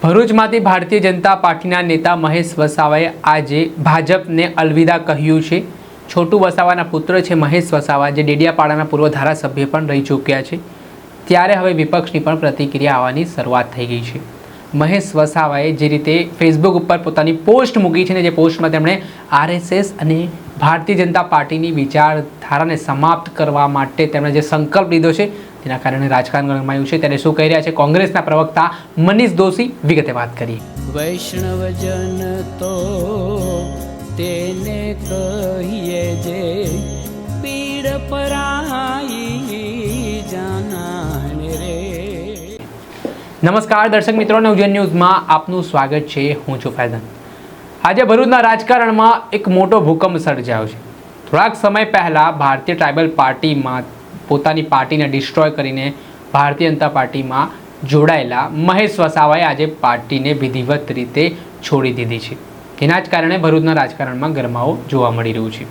ભરૂચમાંથી ભારતીય જનતા પાર્ટીના નેતા મહેશ વસાવાએ આજે ભાજપને અલવિદા કહ્યું છે. છોટુ વસાવાના પુત્ર છે મહેશ વસાવા, જે ડેડિયાપાડાના પૂર્વ ધારાસભ્ય પણ રહી ચૂક્યા છે. ત્યારે હવે વિપક્ષની પણ પ્રતિક્રિયા આવવાની શરૂઆત થઈ ગઈ છે. મહેશ વસાવાએ જે રીતે ફેસબુક ઉપર પોતાની પોસ્ટ મૂકી છે ને જે પોસ્ટમાં તેમણે આરએસએસ અને ભારતીય જનતા પાર્ટીની વિચારધારાને સમાપ્ત કરવા માટે તેમણે જે સંકલ્પ લીધો છે તેના કારણે રાજકારણ ગરમાયું છે. ત્યારે શું કહી રહ્યા છે કોંગ્રેસના પ્રવક્તા મનીષ દોશી? વિગતે વાત કરીએ. વૈષ્ણવજન તો તેને કહીએ જે પીડ પરાઈ નમસ્કાર દર્શક મિત્રો નવજન ન્યૂઝમાં આપનું સ્વાગત છે. હું છું ફૈઝન. આજે ભરૂચના રાજકારણમાં એક મોટો ભૂકંપ સર્જાયો છે. થોડાક સમય પહેલાં ભારતીય ટ્રાઇબલ પાર્ટીમાં પોતાની પાર્ટીને ડિસ્ટ્રોય કરીને ભારતીય જનતા પાર્ટીમાં જોડાયેલા મહેશ વસાવાએ આજે પાર્ટીને વિધિવત રીતે છોડી દીધી છે. એના જ કારણે ભરૂચના રાજકારણમાં ગરમાવો જોવા મળી રહ્યું છે.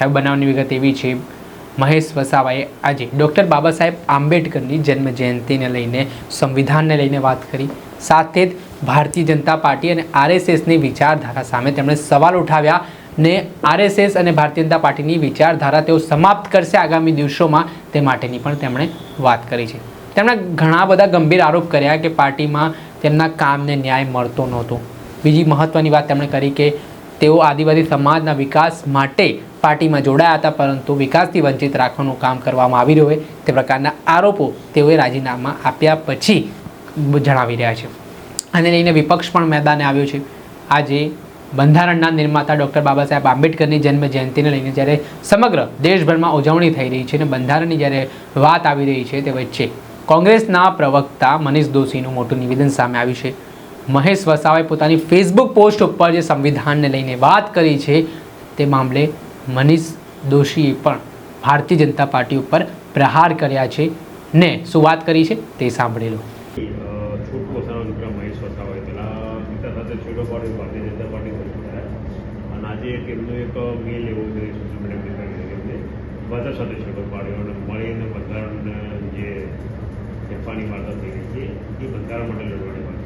હવે બનાવની વિગત એવી છે, મહેશ વસાવાએ આજે ડૉક્ટર બાબા સાહેબ આંબેડકરની જન્મ જયંતિને લઈને, સંવિધાનને લઈને વાત કરી. સાથે જ ભારતીય જનતા પાર્ટી અને આરએસએસની વિચારધારા સામે તેમણે સવાલ ઉઠાવ્યા ને આરએસએસ અને ભારતીય જનતા પાર્ટીની વિચારધારા તેઓ સમાપ્ત કરશે આગામી દિવસોમાં તે માટેની પણ તેમણે વાત કરી છે. તેમણે ઘણા બધા ગંભીર આરોપ કર્યા કે પાર્ટીમાં તેમના કામને ન્યાય મળતો નહોતો. બીજી મહત્ત્વની વાત તેમણે કરી કે તેઓ આદિવાસી સમાજના વિકાસ માટે પાર્ટીમાં જોડાયા હતા, પરંતુ વિકાસથી વંચિત રાખવાનું કામ કરવામાં આવી રહ્યું હોય તે પ્રકારના આરોપો તેઓએ રાજીનામા આપ્યા પછી જણાવી રહ્યા છે. આને લઈને વિપક્ષ પણ મેદાને આવ્યો છે. આજે બંધારણના નિર્માતા ડૉક્ટર બાબા સાહેબ આંબેડકરની જન્મ જયંતિને લઈને જ્યારે સમગ્ર દેશભરમાં ઉજવણી થઈ રહી છે અને બંધારણની જ્યારે વાત આવી રહી છે તે વચ્ચે કોંગ્રેસના પ્રવક્તા મનીષ દોશીનું મોટું નિવેદન સામે આવ્યું છે. મહેશ વસાવાએ પોતાની ફેસબુક પોસ્ટ ઉપર જે સંવિધાનને લઈને વાત કરી છે તે મામલે મનીષ દોશીએ પણ ભારતીય જનતા પાર્ટી ઉપર પ્રહાર કર્યા છે ને શું વાત કરી છે તે સાંભળી લો છૂટ વસાવા દીકરા મહેશ વસાવાએ પેલા પિતા સાથે છેડો પાડ્યો ભારતીય જનતા પાર્ટી વચ્ચે થયા અને આજે એક મેલ એવો છે સોશિયલ મીડિયા એમને બધા સાથે છેડો પાડ્યો અને મળીને બંધારણ જે ફેરફારની વાર્તા થઈ રહી છે, એ બંધારણ માટે લડવાની વાત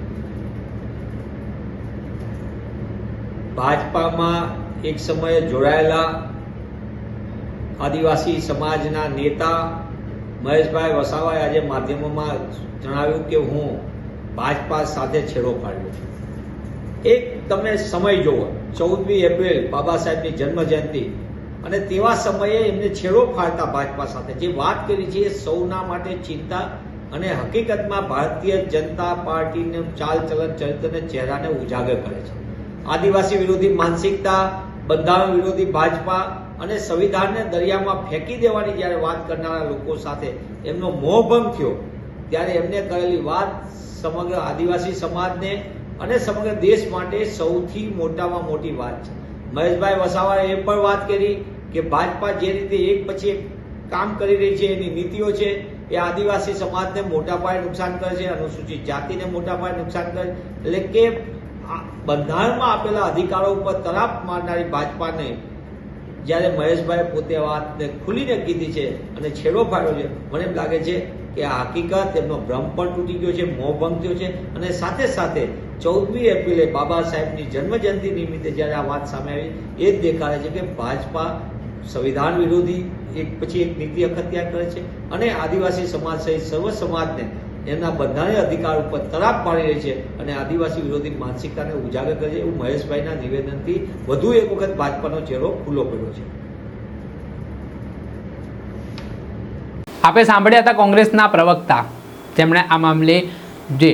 ભાજપામાં એક સમયે જોડાયેલા આદિવાસી સમાજના નેતા મહેશભાઈ વસાવાએ આજે માધ્યમોમાં જણાવ્યું કે હું ભાજપા સાથે છેડો પાડ્યો છું. એક તમે સમય જુઓ. ચૌદમી એપ્રિલ બાબા સાહેબની જન્મ જયંતિ અને તેવા સમયે એમને છેડો ફાડતા ભાજપા સાથે. જે વાત કરી છે એ સૌના માટે ચિંતા અને હકીકતમાં ભારતીય જનતા પાર્ટીનું ચાલચલન, ચરિત્રને ચહેરાને ઉજાગર કરે છે. આદિવાસી વિરોધી માનસિકતા, બંધારણ વિરોધી ભાજપા અને સંવિધાનને દરિયામાં ફેંકી દેવાની જ્યારે વાત કરનારા લોકો સાથે એમનો મોહભંગ થયો, ત્યારે એમને કરેલી વાત સમગ્ર આદિવાસી સમાજને અને સમગ્ર દેશ માટે સૌથી મોટામાં મોટી વાત છે. મહેશભાઈ વસાવાએ એ પણ વાત કરી કે ભાજપા જે રીતે એક પછી એક કામ કરી રહી છે, એની નીતિઓ છે, એ આદિવાસી સમાજને મોટા પાયે નુકસાન કરે છે, અનુસૂચિત જાતિને મોટા પાયે નુકસાન કરે એટલે કે બંધારણમાં આપેલા અધિકારો ઉપર તરાપ મારનારી ભાજપાને જ્યારે મહેશભાઈ પોતે વાતને ખુલીને કીધી છે અને છેડો ફાડ્યો છે, મને એમ લાગે છે કે હકીકત એમનો ભ્રમ પણ તૂટી ગયો છે મોહભંગ થયો છે અને સાથે સાથે ચૌદમી એપ્રિલે બાબા સાહેબની જન્મજયંતિ નિમિત્તે જ્યારે આ વાત સામે આવી, એ જ દેખાડે છે કે ભાજપા સંવિધાન વિરોધી એક પછી એક નીતિ અખત્યાર કરે છે અને આદિવાસી સમાજ સહિત સર્વ સમાજને એમના બંધારણીય અધિકાર ઉપર તરાપ પાડી રહી છે અને આદિવાસી વિરોધી માનસિકતાને ઉજાગર કરે છે એવું મહેશભાઈના નિવેદનથી વધુ એક વખત ભાજપાનો ચહેરો ખુલ્લો પડ્યો છે. આપે સાંભળ્યા હતા કોંગ્રેસના પ્રવક્તા. તેમણે આ મામલે જે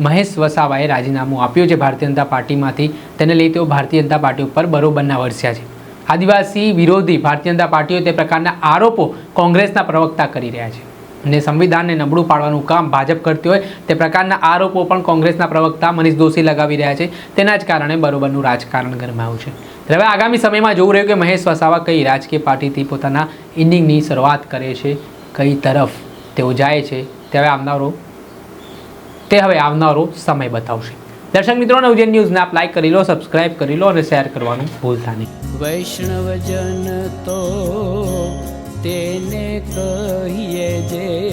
મહેશ વસાવાએ રાજીનામું આપ્યું છે ભારતીય જનતા પાર્ટીમાંથી, તેને લઈ તેઓ ભારતીય જનતા પાર્ટી ઉપર બરોબરના વરસ્યા છે. આદિવાસી વિરોધી ભારતીય જનતા પાર્ટીઓ તે પ્રકારના આરોપો કોંગ્રેસના પ્રવક્તા કરી રહ્યા છે. અને સંવિધાનને નબળું પાડવાનું કામ ભાજપ કરતી હોય, તે પ્રકારના આરોપો પણ કોંગ્રેસના પ્રવક્તા મનીષ દોશી લગાવી રહ્યા છે. તેના જ કારણે બરોબરનું રાજકારણ ગરમાયું છે. હવે આગામી સમયમાં જોવું રહ્યું કે મહેશ વસાવા કઈ રાજકીય પાર્ટીથી પોતાના ઇનિંગની શરૂઆત કરે છે કઈ તરફ તેઓ જાય છે તે હવે આવનારો તે હવે આવનારો સમય બતાવશે. દર્શક મિત્રો નવજન ન્યૂઝને આપ લાઈક કરી લો સબસ્ક્રાઇબ કરી લો અને શેર કરવાનું ભૂલતા નહીં. વૈષ્ણવજન તો તેને કહીએ જે